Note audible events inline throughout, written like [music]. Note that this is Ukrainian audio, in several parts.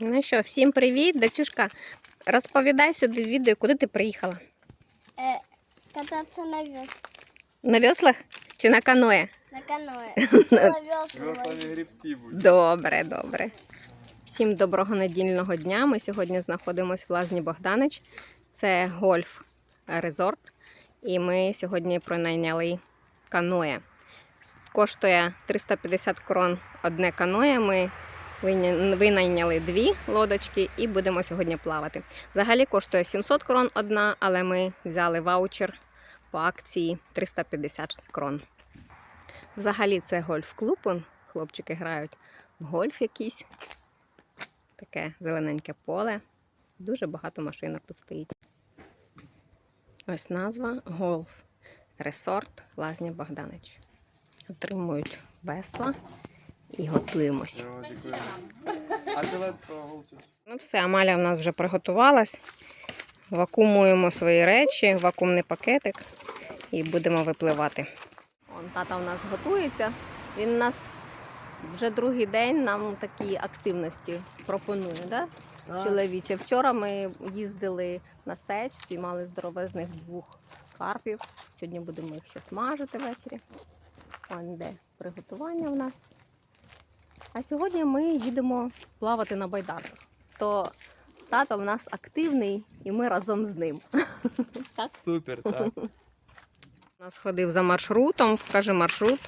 Ну що, всім привіт, Дацюшка. Розповідай сюди відео, куди ти приїхала? Э, кататься на вес, На веслах чи на каное? на каное. [laughs] На веслах. Добре, добре. Всім доброго недільного дня. Ми сьогодні знаходимося в Лазні Богданич. Це гольф резорт. І ми сьогодні пронайняли каное. Коштує 350 крон одне каное. Ми винайняли дві лодочки і будемо сьогодні плавати. Взагалі коштує 700 крон одна, але ми взяли ваучер по акції 350 крон. Взагалі це гольф-клуб. Хлопчики грають в гольф якийсь. Таке зелененьке поле. Дуже багато машинок тут стоїть. Ось назва Голф Ресорт Лазня Богданич. Отримують весла і готуємось. Проголосуй. Ну все, Амаля в нас вже приготувалась. Вакуумуємо свої речі, вакуумний пакетик і будемо випливати. Он тата у нас готується. Він у нас вже другий день нам такі активності пропонує, да? чоловіче. Вчора ми їздили на сеч, спіймали здоровезних двох карпів. Сьогодні будемо їх ще смажити ввечері. Он де приготування в нас. А сьогодні ми їдемо плавати на байдарках. То тато в нас активний і ми разом з ним. [laughs] Супер, так. У нас ходив за маршрутом, покажи маршрут.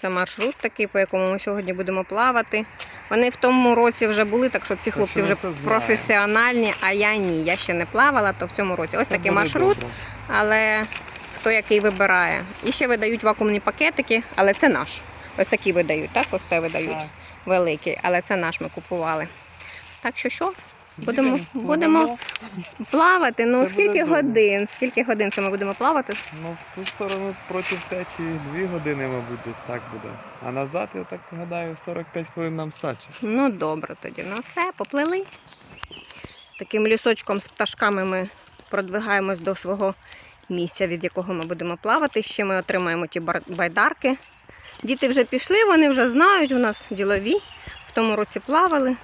Це маршрут такий, по якому ми сьогодні будемо плавати. Вони в тому році вже були, так що ці Так хлопці вже професіональні, а я ні. Я ще не плавала, то в цьому році. Ось Це такий маршрут, добре. але хто який вибирає. І ще видають вакуумні пакетики, але це наш. Ось такі видають, так? Ось це видають. Великий, але це наш ми купували. Так що що? Будемо, будемо плавати. Ну скільки годин? Скільки годин це ми будемо плавати? Ну, в ту сторону проти течії дві години, мабуть, десь так буде. А назад, я так гадаю, 45 хвилин нам стачить. Ну, добре тоді. Ну все, поплили. Таким лісочком з пташками ми продвигаємось до свого місця, від якого ми будемо плавати. Ще ми отримаємо ті байдарки. Діти вже пішли, вони вже знають, у нас ділові. В тому році плавали.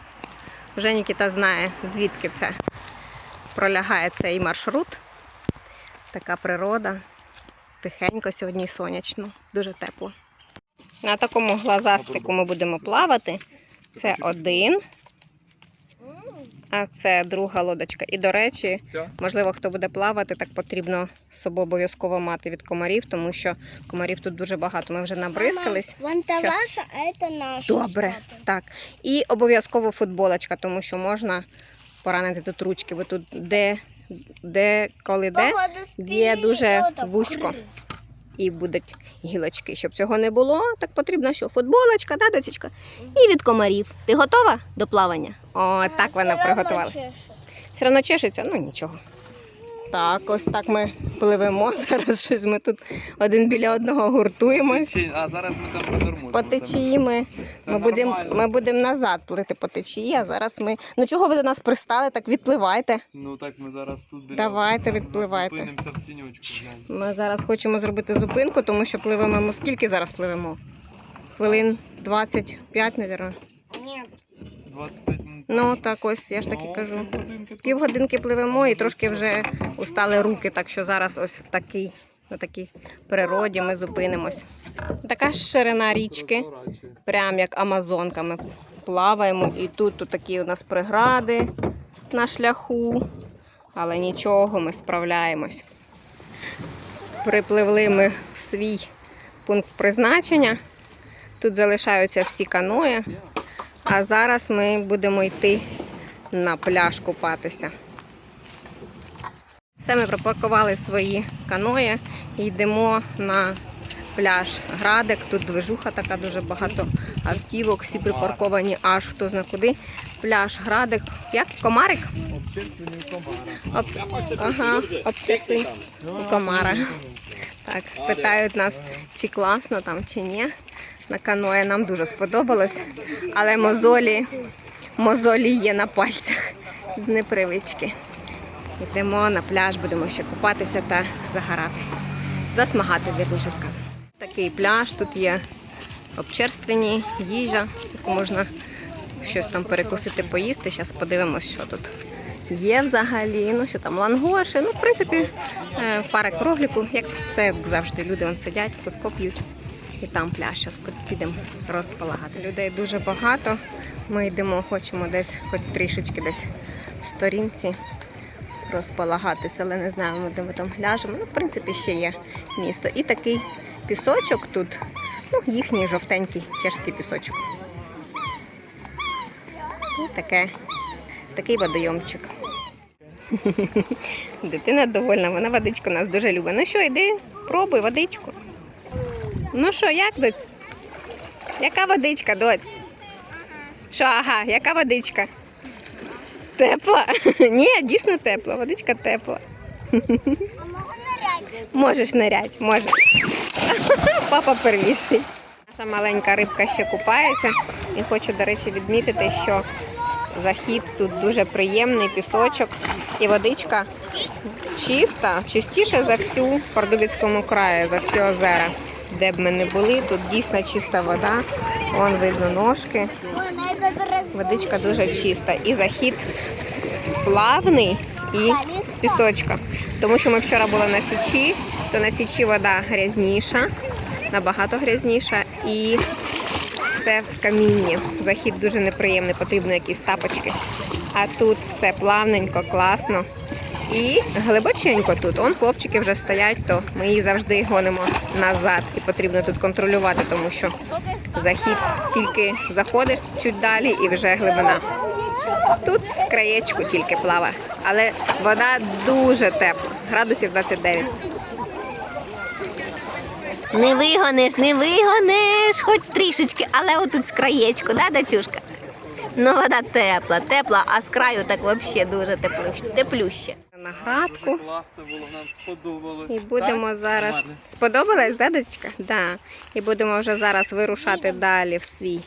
Вже Нікіта знає, звідки це пролягає цей маршрут. Така природа. Тихенько сьогодні сонячно, дуже тепло. На такому глазастику ми будемо плавати. Це один, а це друга лодочка. І, до речі, Все? можливо, хто буде плавати, так потрібно з собою обов'язково мати від комарів, тому що комарів тут дуже багато. Ми вже набризкались. Вон та ваша, а это наша. Добре, так. І обов'язково футболочка, тому що можна поранити тут ручки, бо тут де, де коли де є дуже вузько. І будуть гілочки. Щоб цього не було, так потрібно що? Футболочка, да, дочечка? І від комарів. Ти готова до плавання? О, так вона приготувала. Все одно чешеться, ну нічого. Так, ось так ми пливемо. [laughs] Зараз щось ми тут один біля одного гуртуємось. А зараз ми там протормозимо. По течії ми, Це ми будемо ми будем назад плити по течії, а зараз ми. Ну чого ви до нас пристали? Так відпливайте. Ну так ми зараз тут біля... Давайте, відпливайте. Зупинимося в тіньочку. Ми зараз хочемо зробити зупинку, тому що пливемо. Скільки зараз пливемо? Хвилин 25, мабуть. Нет. 25 минут. Ну так ось, я ж так і Ну, кажу. півгодинки. Пливемо і трошки вже устали руки, так що зараз ось в такій, на такій природі ми зупинимось. Така ж ширина річки, прям як Амазонка. Ми плаваємо, і тут, тут такі у нас прегради на шляху, але нічого, ми справляємось. Припливли ми в свій пункт призначення. Тут залишаються всі каної. А зараз ми будемо йти на пляж купатися. Все, ми припаркували свої каної і йдемо на пляж Градик. Тут движуха така, дуже багато автівок, всі припарковані аж хто зна куди. Пляж Градик. Як? Комарик? Об... Ага, общественний комара. Так, питають нас, чи класно там, чи ні. На каное нам дуже сподобалось, але мозолі, мозолі є на пальцях з непривички. Йдемо на пляж, будемо ще купатися та загорати. Засмагати, вірніше сказано. Такий пляж, тут є обчерствені, їжа, яку можна щось там перекусити, поїсти. Зараз подивимось, що тут є взагалі. Ну, що там, лангоші. Ну, в принципі, е, пара кровліку, як все як завжди. Люди вон сидять, пивко п'ють. І там пляж. Зараз підемо розполагати. Людей дуже багато. Ми йдемо, хочемо десь, хоч трішечки десь в сторінці розполагатися, але не знаємо, де ми там ляжемо. Ну, в принципі, ще є місто. І такий пісочок тут, ну, їхній жовтенький чешський пісочок. І таке, такий водойомчик. [laughs] Дитина довольна, вона водичку нас дуже любить. Ну що, йди, пробуй водичку. Ну що, як доць? Яка водичка, доць? Що, ага, яка водичка? Тепла? [laughs] Ні, дійсно тепла. Водичка тепла. [laughs] Можеш нирять, можеш. [laughs] Папа первіший. Наша маленька рибка ще купається. І хочу, до речі, відмітити, що захід тут дуже приємний, пісочок і водичка чиста, чистіше за всю в Пардубіцькому краї, за всі озера. Де б ми не були, тут дійсно чиста вода. Вон видно ножки. Водичка дуже чиста. І захід плавний і з пісочка. Тому що ми вчора були на січі, то на січі вода грязніша, набагато грязніша і все в камінні. Захід дуже неприємний, потрібно якісь тапочки. А тут все плавненько, класно. І глибоченько тут. Он хлопчики вже стоять, то ми їх завжди гонимо назад. І потрібно тут контролювати, тому що захід тільки заходиш чуть далі і вже глибина. Тут з краєчку тільки плаває, але вода дуже тепла, градусів 29. Не вигониш, не вигониш, хоч трішечки, але отут з краєчку, да, дацюшка? Ну, вода тепла, тепла, а з краю так взагалі дуже теплюще. Теплюще. На градку. Класно було, нам сподобалось. І будемо зараз. Сподобалась, да, дочка? Да. І будемо вже зараз вирушати далі в свій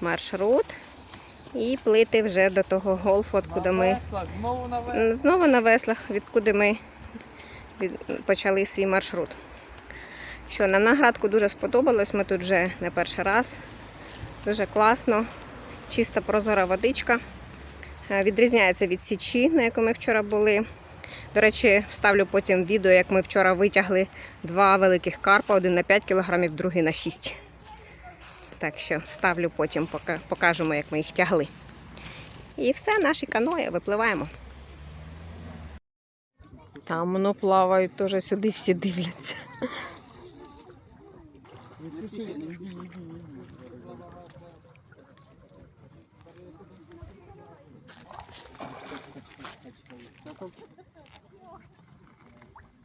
маршрут і плити вже до того голфу, откуди ми Знову на М, знову на веслах, відкуди ми почали свій маршрут. Що нам на градку дуже сподобалось. Ми тут вже не перший раз. Дуже класно, чиста прозора водичка. Е, Відрізняється від січі, на якому ми вчора були. До речі, вставлю потім відео, як ми вчора витягли два великих карпа, один на 5 кг, другий на 6 Так що вставлю потім, покажемо, як ми їх тягли. І все, наші каної випливаємо. Там воно плавають, теж сюди всі дивляться.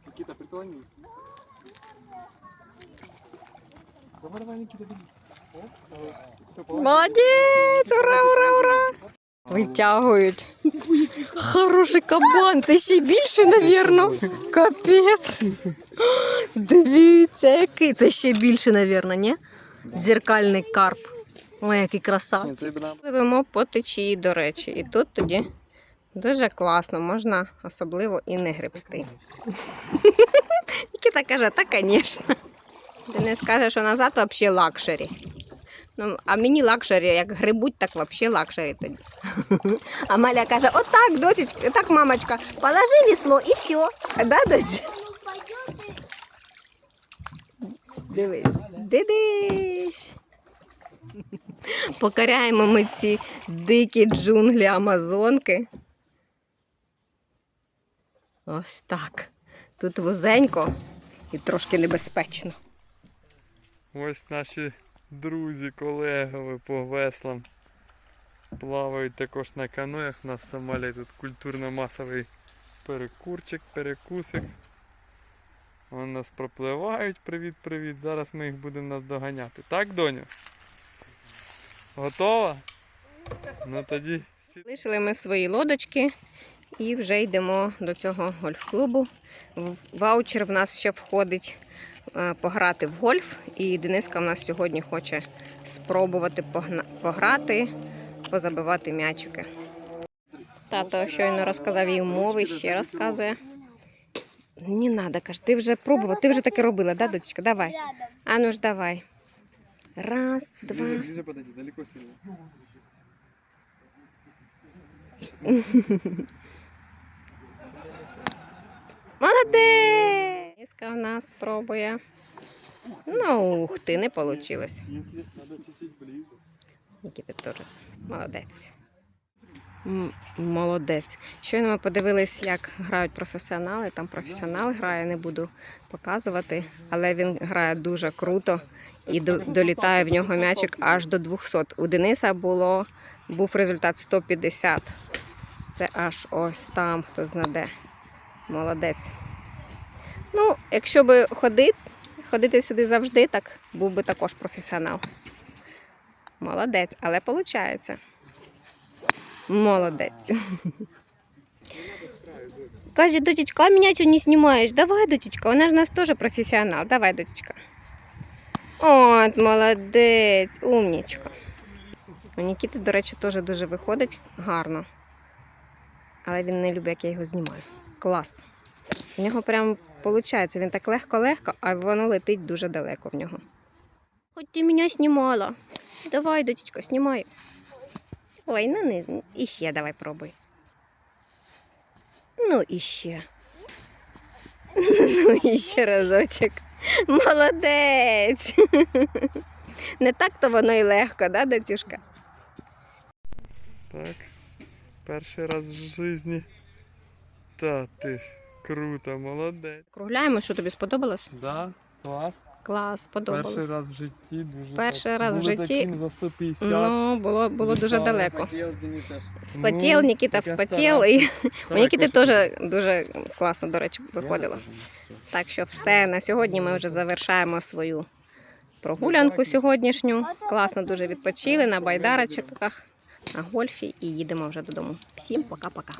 Никита, преклонись. Давай, давай, Никита. Все, Молодець! Ура, ура, ура! Витягують. Хороший кабан, це ще й більше, навірно. Капець. Дивіться, який. Це ще більше, навірно, ні? Зеркальний карп. Ой, який красавець. Пливемо по течії, до речі, і тут тоді дуже класно, можна особливо і не гребсти. [laughs] Нікіта каже, та, звісно. Денис каже, що назад взагалі лакшері. Ну, а мені лакшері, як грибуть, так взагалі лакшері тоді. [laughs] А Маля каже, отак, дочечка, так, мамочка, положи весло і все. Да? Дивись. Дидиш. Покоряємо ми ці дикі джунглі Амазонки. Ось так. Тут вузенько і трошки небезпечно. Ось наші друзі, колеги по веслам. Плавають також на каноях. У нас в Сомалі тут культурно-масовий перекурчик, перекусик. Вони нас пропливають. Привіт-привіт. Зараз ми їх будемо наздоганяти. Так, доню? Готова? Ну тоді Лишили ми свої лодочки і вже йдемо до цього гольф-клубу. Ваучер в нас ще входить е, пограти в гольф. І Дениска в нас сьогодні хоче спробувати пограти, позабивати м'ячики. Тато щойно розказав їй умови, ще розказує. Не треба, каже, ти вже пробував, ти вже таке робила, да, дочка? Давай. А ну ж давай. Раз, два. [laughs] Молодець! Міска в нас спробує. Ну, ух ти, не вийшло. Нікіта теж молодець. Молодець. Щойно ми подивились, як грають професіонали. Там професіонал грає, не буду показувати, але він грає дуже круто і до- долітає в нього м'ячик аж до 200. У Дениса було, був результат 150. Це аж ось там, хто знаде. Молодець. Ну, якщо би ходити, ходити сюди завжди, так був би також професіонал. Молодець, але виходить. Молодець. Каже, дочечка, а мене чого не знімаєш? Давай, дочечка, вона ж у нас теж професіонал. Давай, дочечка. От, молодець, умнічка. У Нікіти, до речі, теж дуже виходить гарно. Але він не любить, як я його знімаю. Клас. У нього прям виходить, він так легко-легко, а воно летить дуже далеко в нього. Хоч ти мене знімала. Давай, дочечка, знімай. Ой, ну не, іще давай пробуй. Ну, іще. Ну, іще разочок. Молодець. Не так то воно і легко, да, дочушка? Так. Перший раз в житті. Та ти круто, молодець. Кругляємо, що тобі сподобалось? Да, клас. Клас, сподобалось. Перший раз в житті дуже. Перший так- раз в були житті. таким за 150. Ну, було, було дуже Вітаю. далеко. Вспотів, Ну, Нікіта таке вспотів, і у Так, Нікіти ось теж дуже класно, до речі, виходило. Так що все, на сьогодні ми вже завершаємо свою прогулянку сьогоднішню. Класно дуже відпочили на байдарочках, на гольфі і їдемо вже додому. Всім пока-пока.